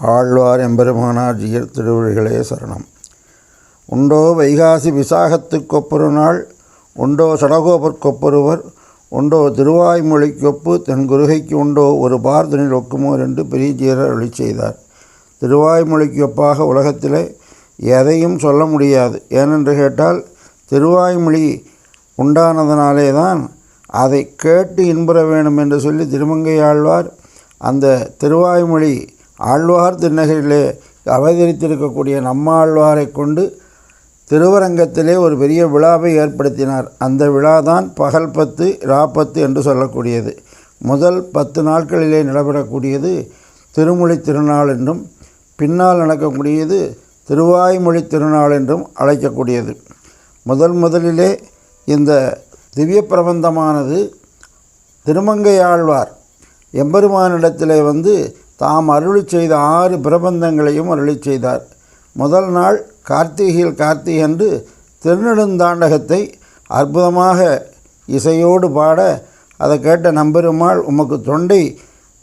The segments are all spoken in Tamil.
ஆழ்வார் எம்பெருமானார் ஜியர் திருவழிகளே சரணம். உண்டோ வைகாசி விசாகத்துக்கொப்பொரு நாள் உண்டோ சடகோபர்க்கொப்பொருவர் உண்டோ திருவாய்மொழிக்கொப்பு தன் குருகைக்கு உண்டோ ஒரு பார்தனில் ஒக்குமோர் என்று பெரியஜீரர் அருளி செய்தார். திருவாய்மொழிக்கு ஒப்பாக உலகத்திலே எதையும் சொல்ல முடியாது. ஏனென்று கேட்டால் திருவாய்மொழி உண்டானதனாலே தான் அதை கேட்டு இன்புற வேண்டும் என்று சொல்லி திருமங்கை ஆழ்வார் அந்த திருவாய்மொழி ஆழ்வார் திருநகரிலே அவதரித்திருக்கக்கூடிய நம்மாழ்வாரை கொண்டு திருவரங்கத்திலே ஒரு பெரிய விழாவை ஏற்படுத்தினார். அந்த விழா தான் பகல் பத்து ராப்பத்து என்று சொல்லக்கூடியது. முதல் பத்து நாட்களிலே நடைபெறக்கூடியது திருமொழி திருநாள் என்றும் பின்னால் நடக்கக்கூடியது திருவாய்மொழி திருநாள் என்றும் அழைக்கக்கூடியது. முதல் முதலிலே இந்த திவ்ய பிரபந்தமானது திருமங்கையாழ்வார் எம்பெருமானிடத்திலே வந்து தாம் அருளி செய்த ஆறு பிரபந்தங்களையும் அருளி செய்தார். முதல் நாள் கார்த்திகையில் கார்த்திகை அன்று திருநெடுந்தாண்டகத்தை அற்புதமாக இசையோடு பாட அதை கேட்ட நம்பெருமாள் உமக்கு தொண்டை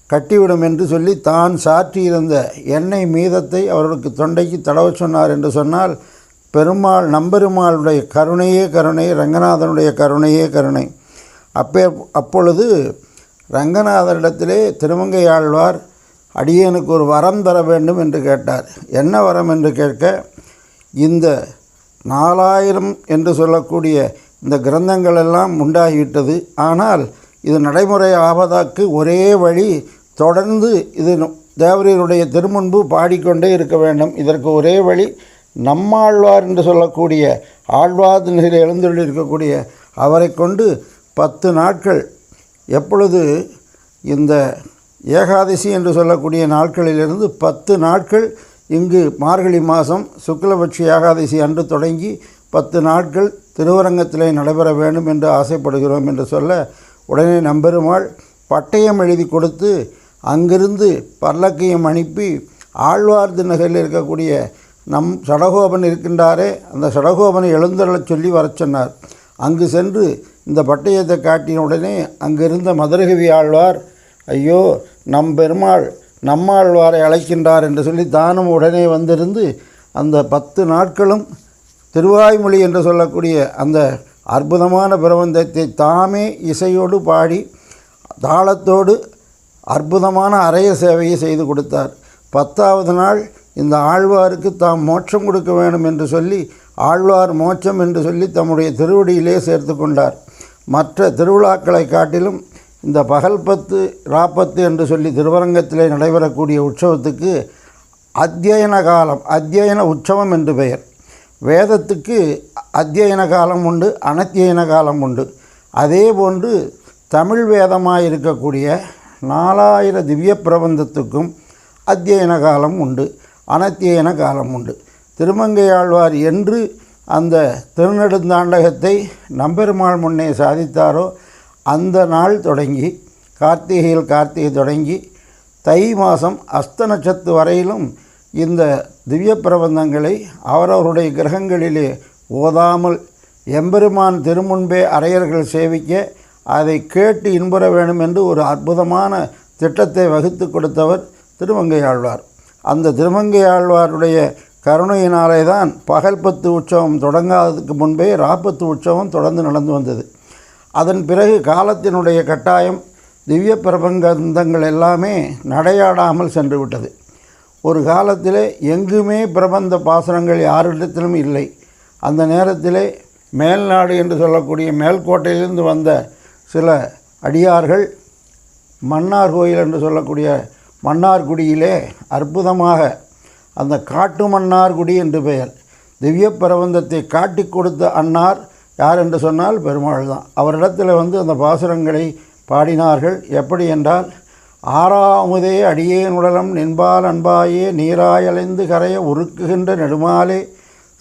கட்டிவிடும் என்று சொல்லி தான் சாற்றியிருந்த எண்ணெய் மீதத்தை அவர்களுக்கு தொண்டைக்கு தடவ சொன்னார் என்று சொன்னால் பெருமாள் நம்பெருமாளுடைய கருணையே கருணை ரங்கநாதனுடைய கருணையே கருணை. அப்பே அப்பொழுது ரங்கநாதரிடத்திலே திருமங்கை ஆழ்வார் அடியனுக்கு ஒரு வரம் தர வேண்டும் என்று கேட்டார். என்ன வரம் என்று கேட்க இந்த நாலாயிரம் என்று சொல்லக்கூடிய இந்த கிரந்தங்கள் எல்லாம் உண்டாகிவிட்டது. ஆனால் இது நடைமுறை ஆவதாக்கு ஒரே வழி தொடர்ந்து இது தேவரீருடைய திருமுன்பு பாடிக்கொண்டே இருக்க வேண்டும். இதற்கு ஒரே வழி நம்மாழ்வார் என்று சொல்லக்கூடிய ஆழ்வார் நிலையில் எழுந்துள்ளி இருக்கக்கூடிய அவரை கொண்டு பத்து நாட்கள். எப்பொழுது இந்த ஏகாதசி என்று சொல்லக்கூடிய நாட்களிலிருந்து பத்து நாட்கள் இங்கு மார்கழி மாதம் சுக்லபட்சி ஏகாதசி அன்று தொடங்கி பத்து நாட்கள் திருவரங்கத்திலே நடைபெற வேண்டும் என்று ஆசைப்படுகிறோம் என்று சொல்ல உடனே நம்பெருமாள் பட்டயம் எழுதி கொடுத்து அங்கிருந்து பல்லக்கையும் அனுப்பி ஆழ்வார் நகரில் இருக்கக்கூடிய நம் சடகோபன் இருக்கின்றாரே அந்த சடகோபனை எழுந்தருளச் சொல்லி வரச் சொன்னார். அங்கு சென்று இந்த பட்டயத்தை காட்டின உடனே அங்கிருந்த மதுரகவி ஆழ்வார் ஐயோ நம் பெருமாள் நம்மாழ்வாரை அழைக்கின்றார் என்று சொல்லி தானும் உடனே வந்திருந்து அந்த பத்து நாட்களும் திருவாய்மொழி என்று சொல்லக்கூடிய அந்த அற்புதமான பிரபந்தத்தை தாமே இசையோடு பாடி தாளத்தோடு அற்புதமான அரைய சேவையை செய்து கொடுத்தார். பத்தாவது நாள் இந்த ஆழ்வாருக்கு தாம் மோட்சம் கொடுக்க வேண்டும் என்று சொல்லி ஆழ்வார் மோட்சம் என்று சொல்லி தம்முடைய திருவடியிலே சேர்த்து கொண்டார். மற்ற திருவிழாக்களை காட்டிலும் இந்த பகல் பத்து ராப்பத்து என்று சொல்லி திருவரங்கத்திலே நடைபெறக்கூடிய உற்சவத்துக்கு அத்தியன காலம் அத்தியன உற்சவம் என்று பெயர். வேதத்துக்கு அத்தியன காலம் உண்டு அனத்தியன காலம் உண்டு. அதே போன்று தமிழ் வேதமாக இருக்கக்கூடிய நாலாயிர திவ்ய பிரபந்தத்துக்கும் அத்தியன காலம் உண்டு அனத்தியன காலம் உண்டு. திருமங்கையாழ்வார் என்று அந்த திருநெடுந்தாண்டகத்தை நம்பெருமாள் முன்னே சாதித்தாரோ அந்த நாள் தொடங்கி கார்த்திகையில் கார்த்திகை தொடங்கி தை மாதம் அஸ்த நட்சத்து வரையிலும் இந்த திவ்ய பிரபந்தங்களை அவரவருடைய கிரகங்களிலே ஓதாமல் எம்பெருமான் திருமுன்பே அரையர்கள் சேவிக்க அதை கேட்டு இன்புற வேண்டும் என்று ஒரு அற்புதமான திட்டத்தை வகுத்து கொடுத்தவர் திருமங்கையாழ்வார் அந்த திருமங்கையாழ்வாருடைய கருணையினாலே தான் பகல்பத்து உற்சவம் தொடங்காததுக்கு முன்பே ராப்பத்து உற்சவம் தொடர்ந்து நடந்து வந்தது. அதன் பிறகு காலத்தினுடைய கட்டாயம் திவ்ய பிரபந்தங்கள் எல்லாமே நடையாடாமல் சென்று விட்டது. ஒரு காலத்திலே எங்குமே பிரபந்த பாசனங்கள் யாரிடத்திலும் இல்லை. அந்த நேரத்திலே மேல்நாடு என்று சொல்லக்கூடிய மேல்கோட்டையிலிருந்து வந்த சில அடியார்கள் மன்னார் கோயில் என்று சொல்லக்கூடிய மன்னார்குடியிலே அற்புதமாக அந்த காட்டு மன்னார்குடி என்று பெயர். திவ்ய பிரபந்தத்தை காட்டி கொடுத்த அன்னார் யார் என்று சொன்னால் பெருமாள் தான். அவரிடத்தில் வந்து அந்த பாசுரங்களை பாடினார்கள். எப்படி என்றால் ஆறாமுதே அடியேன் உடலம் நின்பால் அன்பாயே நீராயலைந்து கரைய உருக்குகின்ற நெடுமாலே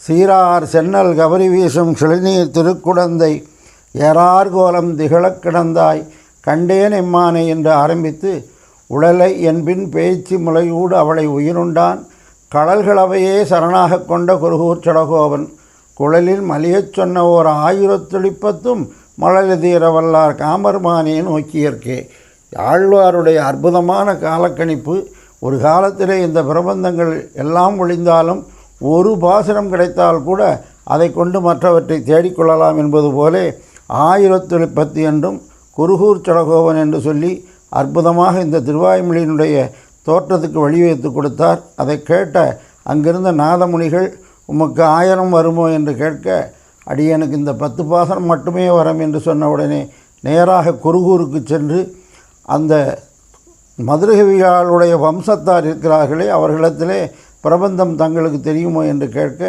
சீரார் சென்னல் கபரி வீசும் கிளிநீர் திருக்குடந்தை ஏறார் கோலம் திகழக் கிடந்தாய் கண்டேன் எம்மானை என்று ஆரம்பித்து உடலை என்பின் பேச்சு முளையூடு அவளை உயிருண்டான். கடல்களவையே சரணாக கொண்ட குருகூர் சடகோபன் குழலில் மலியச் சொன்ன ஓர் ஆயிரத்தொழிப்பத்தும் மழலதீர வல்லார் காமர்மானே நோக்கியற்கே ஆழ்வாருடைய அற்புதமான காலக்கணிப்பு ஒரு காலத்திலே இந்த பிரபந்தங்கள் எல்லாம் ஒழிந்தாலும் ஒரு பாசனம் கிடைத்தால் கூட அதை கொண்டு மற்றவற்றை தேடிக்கொள்ளலாம் என்பது போலே ஆயிரத்தொழிப்பத்து என்றும் குருகூர் சடகோவன் என்று சொல்லி அற்புதமாக இந்த திருவாய்மொழியினுடைய தோற்றத்துக்கு வழிவகுத்து கொடுத்தார். அதை கேட்ட அங்கிருந்த நாதமுனிகள் உமக்கு ஆயிரம் வருமோ என்று கேட்க அடியனுக்கு இந்த பத்து பாசனம் மட்டுமே வரும் என்று சொன்ன உடனே நேராக குருகூருக்கு சென்று அந்த மதுரகவிகளுடைய வம்சத்தார் இருக்கிறார்களே அவர்களிடத்திலே பிரபந்தம் தங்களுக்கு தெரியுமோ என்று கேட்க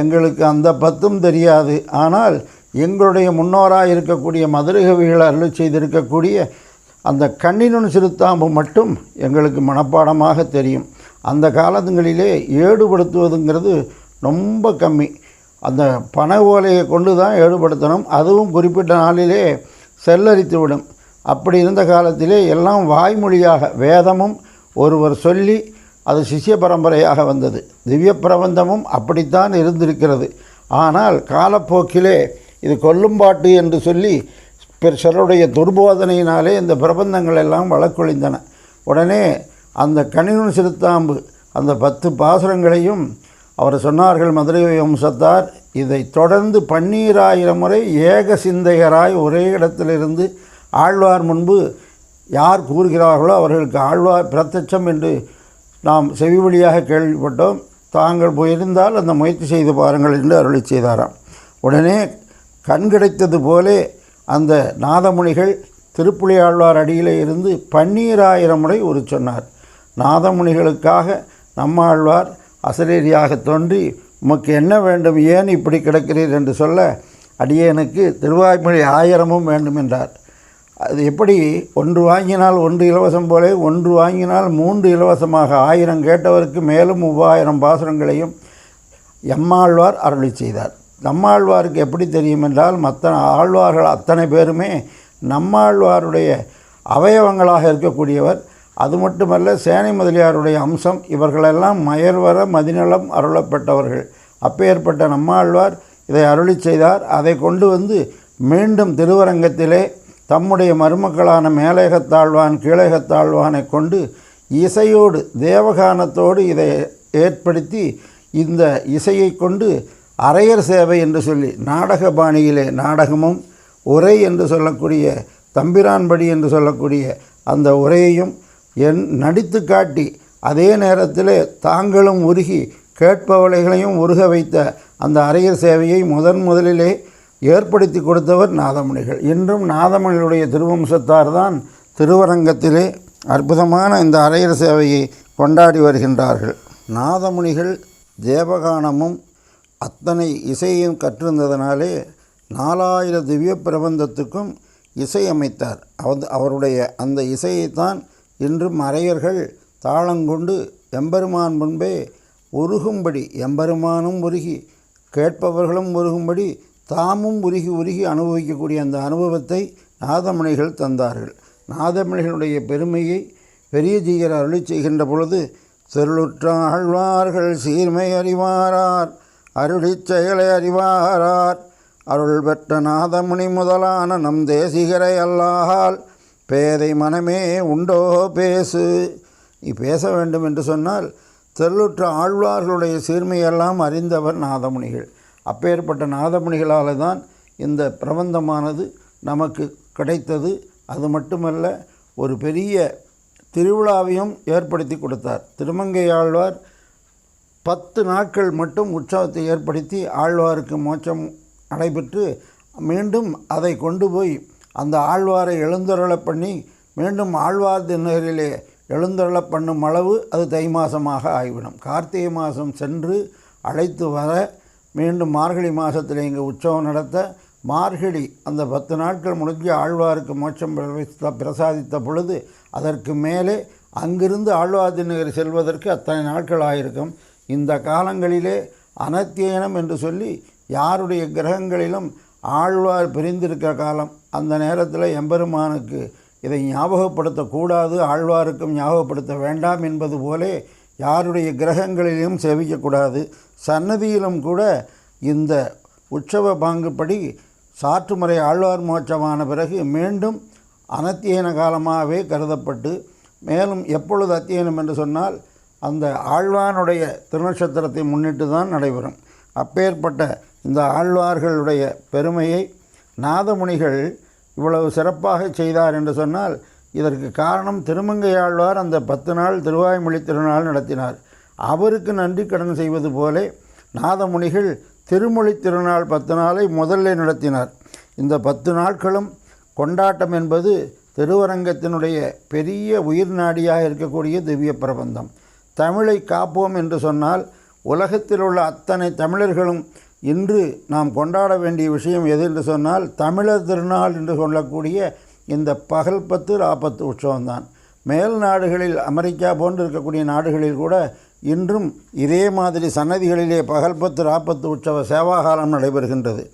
எங்களுக்கு அந்த பத்தும் தெரியாது. ஆனால் எங்களுடைய முன்னோராக இருக்கக்கூடிய மதுரகவிகள் அருள் செய்திருக்கக்கூடிய அந்த கண்ணினுன் சிறுத்தாம்பு மட்டும் எங்களுக்கு மனப்பாடமாக தெரியும். அந்த காலங்களிலே ஏடுபடுத்துவதுங்கிறது ரொம்ப கம்மி. அந்த பனை ஓலையை கொண்டு தான் ஈடுபடுத்தணும் அதுவும் குறிப்பிட்ட நாளிலே செல்லரித்து விடும். அப்படி இருந்த காலத்திலே எல்லாம் வாய்மொழியாக வேதமும் ஒருவர் சொல்லி அது சிஷ்ய பரம்பரையாக வந்தது. திவ்ய பிரபந்தமும் அப்படித்தான் இருந்திருக்கிறது. ஆனால் காலப்போக்கிலே இது கொல்லும்பாட்டு என்று சொல்லி சிலருடைய துர்போதனையினாலே இந்த பிரபந்தங்கள் எல்லாம் வழக்கொழிந்தன. உடனே அந்த கணினு சிறுத்தாம்பு அந்த பத்து பாசுரங்களையும் அவர் சொன்னார்கள் மதுரை வம்சத்தார் இதை தொடர்ந்து பன்னீராயிரம் முறை ஏக சிந்தையராய் ஒரே இடத்திலிருந்து ஆழ்வார் முன்பு யார் கூறுகிறார்களோ அவர்களுக்கு ஆழ்வார் பிரத்யட்சம் என்று நாம் செவி வழியாக கேள்விப்பட்டோம். தாங்கள் போயிருந்தால் அந்த முயற்சி செய்து பாருங்கள் என்று அருளி செய்தாராம். உடனே கண் கிடைத்தது போலே அந்த நாதமுனிகள் திருப்புலியாழ்வார் அடியிலே இருந்து பன்னீராயிரம் முறை உரு சொன்னார். நாதமுனிகளுக்காக நம்மாழ்வார் அசரீரியாக தோன்றி உமக்கு என்ன வேண்டும்? ஏன் இப்படி கிடக்கிறீர்? என்று சொல்ல அடியேனுக்கு திருவாய்மொழி ஆயிரமும் வேண்டும் என்றார். அது எப்படி? ஒன்று வாங்கினால் ஒன்று இலவசம் போலே ஒன்று வாங்கினால் மூன்று இலவசமாக ஆயிரம் கேட்டவருக்கு மேலும் மூவாயிரம் பாசுரங்களையும் எம்மாழ்வார் அருளி செய்தார். நம்மாழ்வாருக்கு எப்படி தெரியும் என்றால் மற்ற ஆழ்வார்கள் அத்தனை பேருமே நம்மாழ்வாருடைய அவயவங்களாக இருக்கக்கூடியவர். அது மட்டுமல்ல சேனை முதலியாருடைய அம்சம் இவர்களெல்லாம் மயர்வர மதிநலம் அருளப்பட்டவர்கள். அப்பேற்பட்ட நம்மாழ்வார் இதை அருளி செய்தார். அதை கொண்டு வந்து மீண்டும் திருவரங்கத்திலே தம்முடைய மருமக்களான மேலேகத்தாழ்வான் கீழேகத்தாழ்வானை கொண்டு இசையோடு தேவகானத்தோடு இதை ஏற்படுத்தி இந்த இசையை கொண்டு அரையர் சேவை என்று சொல்லி நாடக பாணியிலே நாடகமும் உரை என்று சொல்லக்கூடிய தம்பிரான்படி என்று சொல்லக்கூடிய அந்த உரையையும் என் நடித்து காட்டி அதே நேரத்தில் தாங்களும் உருகி கேட்பவளைகளையும் உருக வைத்த அந்த அரையர் சேவையை முதன் முதலிலே ஏற்படுத்தி கொடுத்தவர் நாதமுனிகள் இன்றும் நாதமணிகளுடைய திருவம்சத்தார் தான் திருவரங்கத்திலே அற்புதமான இந்த அரையர் சேவையை கொண்டாடி வருகின்றார்கள். நாதமுனிகள் தேவகானமும் அத்தனை இசையையும் கற்றிருந்ததனாலே நாலாயிர திவ்ய பிரபந்தத்துக்கும் இசை அமைத்தார் அவருடைய அந்த இசையைத்தான் இன்றும் மறையர்கள் தாளங்கொண்டு எம்பெருமான் முன்பே உருகும்படி எம்பெருமானும் உருகி கேட்பவர்களும் உருகும்படி தாமும் உருகி உருகி அனுபவிக்கக்கூடிய அந்த அனுபவத்தை நாதமணிகள் தந்தார்கள். நாதமணிகளுடைய பெருமையை பெரிய ஜீயர் அருளி செய்கின்ற பொழுது திருளுற்றாழ்வார்கள் சீர்மை அறிவாரார் அருளி செயலை அறிவாரார் அருள் பெற்ற நாதமுனி முதலான நம் தேசிகரை அல்லாஹால் பேதை மனமே உண்டோ பேசு. நீ பேச வேண்டும் என்று சொன்னால் தெருளுற்ற ஆழ்வார்களுடைய சீர்மையெல்லாம் அறிந்தவர் நாதமுனிகள். அப்பேற்பட்ட நாதமுனிகளால் தான் இந்த பிரபந்தமானது நமக்கு கிடைத்தது. அது மட்டுமல்ல ஒரு பெரிய திருவிழாவையும் ஏற்படுத்தி கொடுத்தார். திருமங்கை ஆழ்வார் பத்து நாட்கள் மட்டும் உற்சவத்தை ஏற்படுத்தி ஆழ்வாருக்கு மோட்சம் நடைபெற்று மீண்டும் அதை கொண்டு போய் அந்த ஆழ்வாரை எழுந்தருளை பண்ணி மீண்டும் ஆழ்வார் தினரிலே எழுந்தருளை பண்ணும் அளவு அது தை மாதமாக ஆகிவிடும். கார்த்திகை மாதம் சென்று அழைத்து வர மீண்டும் மார்கழி மாதத்தில் இங்கே உற்சவம் நடத்த மார்கழி அந்த பத்து நாட்கள் முடிஞ்சு ஆழ்வாருக்கு மோட்சம் பிரவித்த பிரசாதித்த பொழுது அதற்கு மேலே அங்கிருந்து ஆழ்வார் நகர் செல்வதற்கு அத்தனை நாட்கள் ஆயிருக்கும். இந்த காலங்களிலே அனத்தியனம் என்று சொல்லி யாருடைய கிரகங்களிலும் ஆழ்வார் பிரிந்திருக்கிற காலம் அந்த நேரத்தில் எம்பெருமானுக்கு இதை ஞாபகப்படுத்தக்கூடாது ஆழ்வாருக்கும் ஞாபகப்படுத்த வேண்டாம் என்பது போலே யாருடைய கிரகங்களிலும் சேவிக்கக்கூடாது. சன்னதியிலும் கூட இந்த உற்சவ பாங்குப்படி சாற்றுமுறை ஆழ்வார் மோட்சமான பிறகு மீண்டும் அனத்தியன காலமாகவே கருதப்பட்டு மேலும் எப்பொழுது அத்தியனம் என்று சொன்னால் அந்த ஆழ்வானுடைய திருநட்சத்திரத்தை முன்னிட்டு தான் நடைபெறும். அப்பேற்பட்ட இந்த ஆழ்வார்களுடைய பெருமையை நாதமுனிகள் இவ்வளவு சிறப்பாக செய்தார் என்று சொன்னால் இதற்கு காரணம் திருமங்கை ஆழ்வார் அந்த பத்து நாள் திருவாய்மொழி திருநாள் நடத்தினார். அவருக்கு நன்றி கடன் செய்வது போலே நாதமுனிகள் திருமொழி திருநாள் பத்து நாளை முதல்ல நடத்தினார். இந்த பத்து நாட்களும் கொண்டாட்டம் என்பது திருவரங்கத்தினுடைய பெரிய உயிர் நாடியாக இருக்கக்கூடிய திவ்ய பிரபந்தம். தமிழை காப்போம் என்று சொன்னால் உலகத்தில் உள்ள அத்தனை தமிழர்களும் இன்று நாம் கொண்டாட வேண்டிய விஷயம் எது என்று சொன்னால் தமிழர் திருநாள் என்று சொல்லக்கூடிய இந்த பகல் பத்து ராப்பத்து உற்சவம்தான். மேல் நாடுகளில் அமெரிக்கா போன்று இருக்கக்கூடிய நாடுகளில் கூட இன்றும் இதே மாதிரி சன்னதிகளிலே பகல் பத்து ராப்பத்து உற்சவ சேவாகாலம் நடைபெறுகின்றது.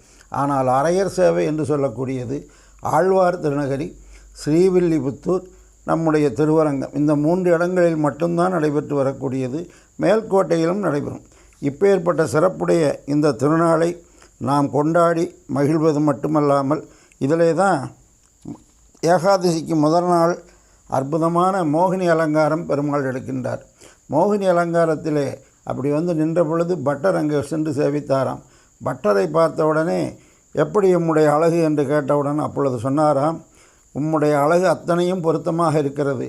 ஆனால் அரையர் சேவை என்று சொல்லக்கூடியது ஆழ்வார் திருநகரி ஸ்ரீவில்லிபுத்தூர் நம்முடைய திருவரங்கம். இந்த மூன்று இடங்களில் மட்டும்தான் நடைபெற்று வரக்கூடியது. மேல்கோட்டையிலும் நடைபெறும். இப்பேற்பட்ட சிறப்புடைய இந்த திருநாளை நாம் கொண்டாடி மகிழ்வது மட்டுமல்லாமல் இதிலே தான் ஏகாதசிக்கு முதல் நாள் அற்புதமான மோகினி அலங்காரம் பெருமாள் எடுக்கின்றார். மோகினி அலங்காரத்திலே அப்படி வந்து நின்ற பொழுது பட்டர் அங்கே சென்று சேவித்தாராம். பட்டரை பார்த்த உடனே எப்படி உம்முடைய அழகு? என்று கேட்டவுடன் அப்பொழுது சொன்னாராம் உம்முடைய அழகு அத்தனையும் பொருத்தமாக இருக்கிறது.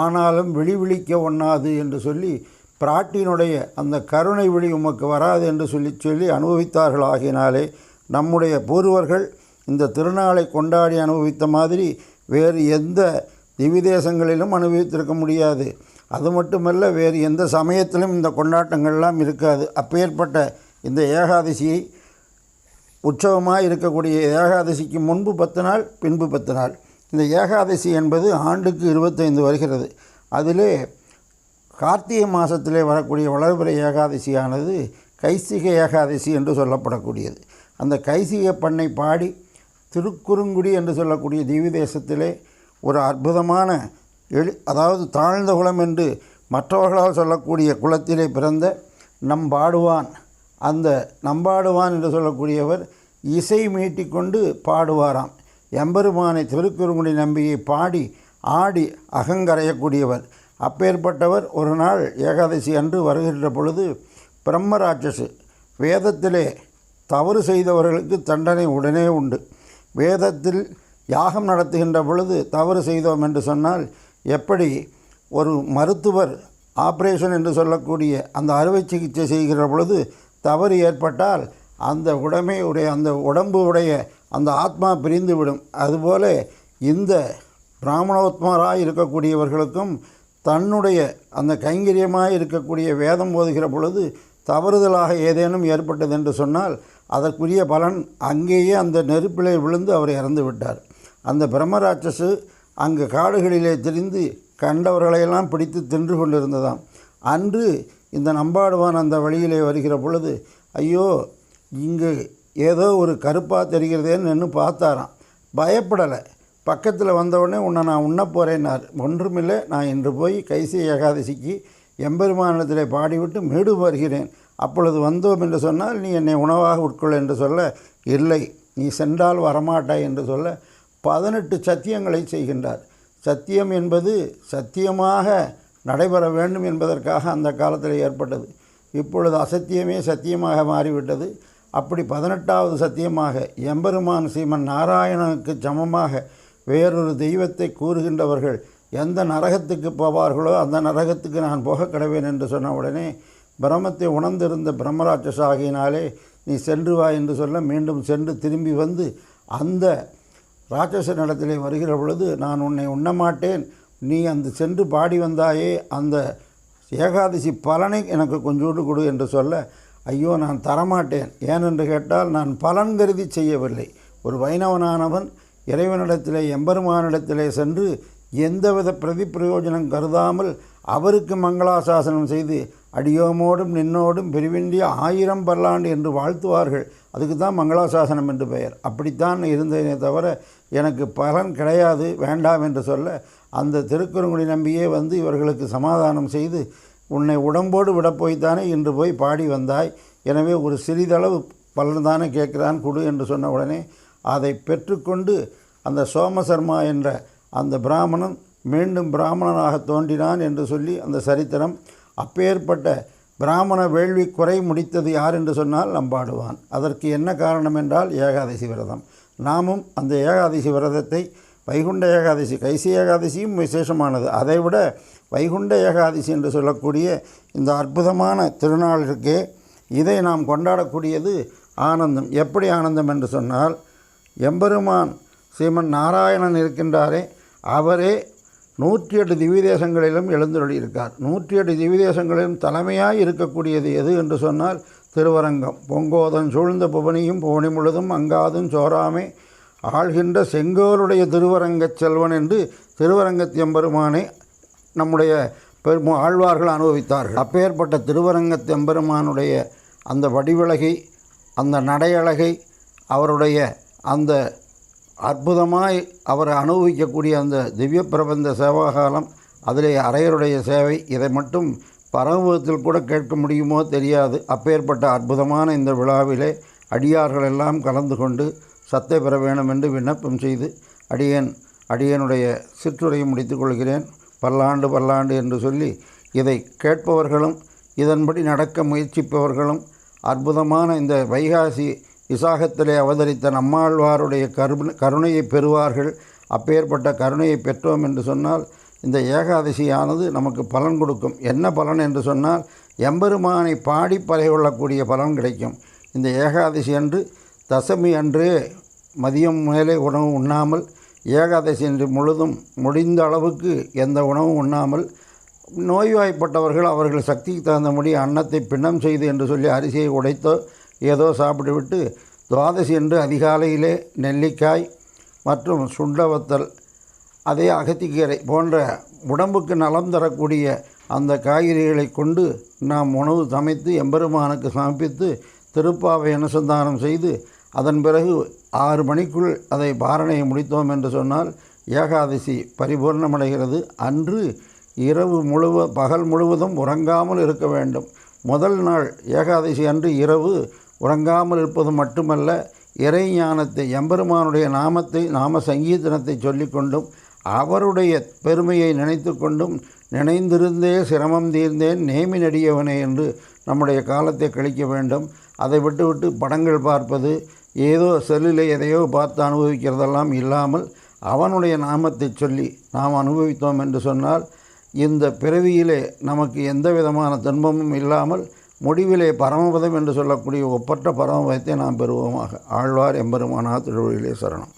ஆனாலும் விழி விழிக்க ஒண்ணாது என்று சொல்லி பிராட்டினுடைய அந்த கருணை விழி உமக்கு வராது என்று சொல்லி சொல்லி அனுபவித்தார்கள். ஆகினாலே நம்முடைய பூர்வர்கள் இந்த திருநாளை கொண்டாடி அனுபவித்த மாதிரி வேறு எந்த திவிதேசங்களிலும் அனுபவித்திருக்க முடியாது. அது மட்டுமல்ல வேறு எந்த சமயத்திலும் இந்த கொண்டாட்டங்கள்லாம் இருக்காது. அப்பேற்பட்ட இந்த ஏகாதசியை உற்சவமாக இருக்கக்கூடிய ஏகாதசிக்கு முன்பு பத்து நாள் பின்பு பத்து நாள். இந்த ஏகாதசி என்பது ஆண்டுக்கு இருபத்தைந்து வருகிறது. அதிலே கார்த்திகை மாதத்திலே வரக்கூடிய வளர்பிறை ஏகாதசியானது கைசிகை ஏகாதசி என்று சொல்லப்படக்கூடியது. அந்த கைசிக பண்ணை பாடி திருக்குறுங்குடி என்று சொல்லக்கூடிய திவ்ய தேசத்திலே ஒரு அற்புதமான எழு அதாவது தாழ்ந்த குலம் என்று மற்றவர்களால் சொல்லக்கூடிய குலத்திலே பிறந்த நம்பாடுவான். அந்த நம்பாடுவான் என்று சொல்லக்கூடியவர் இசை மீட்டிக்கொண்டு பாடுவாராம். எம்பெருமானை திருக்குறுங்குடி நம்பியை பாடி ஆடி அகங்கரையக்கூடியவர். அப்பேற்பட்டவர் ஒரு நாள் ஏகாதசி அன்று வருகின்ற பொழுது பிரம்மராட்சசு வேதத்திலே தவறு செய்தவர்களுக்கு தண்டனை உடனே உண்டு. வேதத்தில் யாகம் நடத்துகின்ற பொழுது தவறு செய்தோம் என்று சொன்னால் எப்படி ஒரு மருத்துவர் ஆப்ரேஷன் என்று சொல்லக்கூடிய அந்த அறுவை சிகிச்சை செய்கிற பொழுது தவறு ஏற்பட்டால் அந்த உடமை உடைய அந்த உடம்பு உடைய அந்த ஆத்மா பிரிந்துவிடும். அதுபோல இந்த பிராமணோத்மராக இருக்கக்கூடியவர்களுக்கும் தன்னுடைய அந்த கைங்கரியமாக இருக்கக்கூடிய வேதம் போதுகிற பொழுது தவறுதலாக ஏதேனும் ஏற்பட்டது என்று சொன்னால் அதற்குரிய பலன் அங்கேயே அந்த நெருப்பிலே விழுந்து அவர் இறந்து விட்டார். அந்த பிரம்மராட்சசு அங்கு காடுகளிலே திரிந்து கண்டவர்களையெல்லாம் பிடித்து தின்று கொண்டிருந்ததாம். அன்று இந்த நம்பாடுவான் அந்த வழியிலே வருகிற பொழுது ஐயோ இங்கு ஏதோ ஒரு கருப்பாக தெரிகிறதேன்னு நின்று பார்த்தாராம். பயப்படலை. பக்கத்தில் வந்தவுடனே உன்னை நான் உண்ண போகிறேன்னார் ஒன்றுமில்லை நான் இன்று போய் கைசி ஏகாதசிக்கு எம்பெருமானத்தில் பாடிவிட்டு மீடு வருகிறேன் அப்பொழுது வந்தோம் என்று சொன்னால் நீ என்னை உணவாக உட்கொள் என்று சொல்ல இல்லை நீ சென்றால் வரமாட்டாய் என்று சொல்ல பதினெட்டு சத்தியங்களை செய்கின்றார். சத்தியம் என்பது சத்தியமாக நடைபெற வேண்டும் என்பதற்காக அந்த காலத்தில் ஏற்பட்டது. இப்பொழுது அசத்தியமே சத்தியமாக மாறிவிட்டது. அப்படி பதினெட்டாவது சத்தியமாக எம்பெருமான் சீமன் நாராயணனுக்கு சமமாக வேறொரு தெய்வத்தை கூறுகின்றவர்கள் எந்த நரகத்துக்கு போவார்களோ அந்த நரகத்துக்கு நான் போக கிடவேன் என்று சொன்ன உடனே பிரம்மத்தை உணர்ந்திருந்த பிரம்மராட்சசாகியினாலே நீ சென்று வா என்று சொல்ல மீண்டும் சென்று திரும்பி வந்து அந்த ராட்சச நடத்திலே வருகிற பொழுது நான் உன்னை உண்ணமாட்டேன். நீ அந்த சென்று பாடி வந்தாயே. அந்த ஏகாதசி பலனை எனக்கு கொஞ்சோடு கொடு என்று சொல்ல ஐயோ நான் தரமாட்டேன். ஏனென்று கேட்டால் நான் பலன் கருதி செய்யவில்லை. ஒரு வைணவனானவன் இறைவனிடத்திலே எம்பெருமானிடத்திலே சென்று எந்தவித பிரதி பிரயோஜனம் கருதாமல் அவருக்கு மங்களாசாசனம் செய்து அடியோமோடும் நின்னோடும் பிரிவின்றி ஆயிரம் பல்லாண்டு என்று வாழ்த்துவார்கள். அதுக்கு தான் மங்களாசாசனம் என்று பெயர். அப்படித்தான் இருந்ததே தவிர எனக்கு பலன் கிடையாது வேண்டாம் என்று சொல்ல அந்த திருக்குறங்குடி நம்பியே வந்து இவர்களுக்கு சமாதானம் செய்து உன்னை உடம்போடு விடப்போய்த்தானே இன்று போய் பாடி வந்தாய். எனவே ஒரு சிறிதளவு பலன் தானே கேட்குறான் கொடு என்று சொன்ன உடனே அதை பெற்றுக்கொண்டு அந்த சோமசர்மா என்ற அந்த பிராமணன் மீண்டும் பிராமணனாக தோன்றினான் என்று சொல்லி அந்த சரித்திரம் அப்பேற்பட்ட பிராமண வேள்வி குறை முடித்தது யார் என்று சொன்னால் நம்பாடுவான் அதற்கு என்ன காரணம் என்றால் ஏகாதசி விரதம். நாமும் அந்த ஏகாதசி விரதத்தை வைகுண்ட ஏகாதசி கைசி ஏகாதசியும் விசேஷமானது. அதைவிட வைகுண்ட ஏகாதசி என்று சொல்லக்கூடிய இந்த அற்புதமான திருநாள் இருக்கே இதை நாம் கொண்டாடக்கூடியது ஆனந்தம். எப்படி ஆனந்தம் என்று சொன்னால் எம்பெருமான் ஸ்ரீமன் நாராயணன் இருக்கின்றாரே அவரே நூற்றி எட்டு திவ்யதேசங்களிலும் எழுந்தருளியிருக்கார். நூற்றி எட்டு திவ்யதேசங்களிலும் தலைமையாக இருக்கக்கூடியது எது என்று சொன்னால் திருவரங்கம். பொங்கோதன் சூழ்ந்த புவனியும் புவனி முழுதும் அங்காதும் சோராமே ஆள்கின்ற செங்கோருடைய திருவரங்கச் செல்வன் என்று திருவரங்கத் எம்பெருமானை நம்முடைய பெரும் ஆழ்வார்கள் அனுபவித்தார்கள். அப்பேற்பட்ட திருவரங்கத் எம்பெருமானுடைய அந்த வடிவிலகை அந்த நடையழகை அவருடைய அந்த அற்புதமாய் அவர் அனுபவிக்கக்கூடிய அந்த திவ்ய பிரபந்த சேவாகாலம் அதிலே அரையருடைய சேவை இதை மட்டும் பரமபதத்தில் கூட கேட்க முடியுமோ தெரியாது. அப்பேற்பட்ட அற்புதமான இந்த விழாவிலே அடியார்கள் எல்லாம் கலந்து கொண்டு சத்தை பெற வேண்டும் என்று விண்ணப்பம் செய்து அடியேன் அடியனுடைய சிற்றுரையை முடித்துக்கொள்கிறேன் பல்லாண்டு பல்லாண்டு என்று சொல்லி இதை கேட்பவர்களும் இதன்படி நடக்க முயற்சிப்பவர்களும் அற்புதமான இந்த வைகாசி இசாகத்திலே அவதரித்த நம்மாழ்வாருடைய கருண கருணையை பெறுவார்கள். அப்பேற்பட்ட கருணையை பெற்றோம் என்று சொன்னால் இந்த ஏகாதசியானது நமக்கு பலன் கொடுக்கும். என்ன பலன் என்று சொன்னால் எம்பெருமானை பாடி பறை கொள்ளக்கூடிய பலன் கிடைக்கும். இந்த ஏகாதசி அன்று தசமி அன்றே மதியம் மேலே உணவு உண்ணாமல் ஏகாதசி அன்று முழுதும் முடிந்த அளவுக்கு எந்த உணவும் உண்ணாமல் நோய்வாய்ப்பட்டவர்கள் அவர்கள் சக்திக்கு தகுந்தபடி அன்னத்தை பின்னம் செய்து என்று சொல்லி அரிசியை உடைத்தோ ஏதோ சாப்பிட்டுவிட்டு துவாதசி என்று அதிகாலையிலே நெல்லிக்காய் மற்றும் சுண்டவத்தல் அதே அகத்திக்கீரை போன்ற உடம்புக்கு நலம் தரக்கூடிய அந்த காய்கறிகளை கொண்டு நாம் உணவு சமைத்து எம்பெருமானுக்கு சமர்ப்பித்து திருப்பாவை அனுசந்தானம் செய்து அதன் பிறகு ஆறு மணிக்குள் அதை பாரணையை முடித்தோம் என்று சொன்னால் ஏகாதசி பரிபூர்ணமடைகிறது. அன்று இரவு முழுவ பகல் முழுவதும் உறங்காமல் இருக்க வேண்டும். முதல் நாள் ஏகாதசி அன்று இரவு உறங்காமல் இருப்பது மட்டுமல்ல இறை ஞானத்தை எம்பெருமானுடைய நாமத்தை நாம சங்கீதனத்தை சொல்லிக்கொண்டும் அவருடைய பெருமையை நினைத்து கொண்டும் நினைந்திருந்தே சிரமம் தீர்ந்தேன் நேமி நடியவனே என்று நம்முடைய காலத்தை கழிக்க வேண்டும். அதை விட்டுவிட்டு படங்கள் பார்ப்பது ஏதோ செல்லில் எதையோ பார்த்து அனுபவிக்கிறதெல்லாம் இல்லாமல் அவனுடைய நாமத்தை சொல்லி நாம் அனுபவித்தோம் என்று சொன்னால் இந்த பிறவியிலே நமக்கு எந்த விதமான துன்பமும் இல்லாமல் முடிவிலே பரமபதம் என்று சொல்லக்கூடிய ஒப்பற்ற பரமபதத்தை நாம் பெறுவோமாக. ஆழ்வார் எம்பெருமானா திருவழியிலே சரணம்.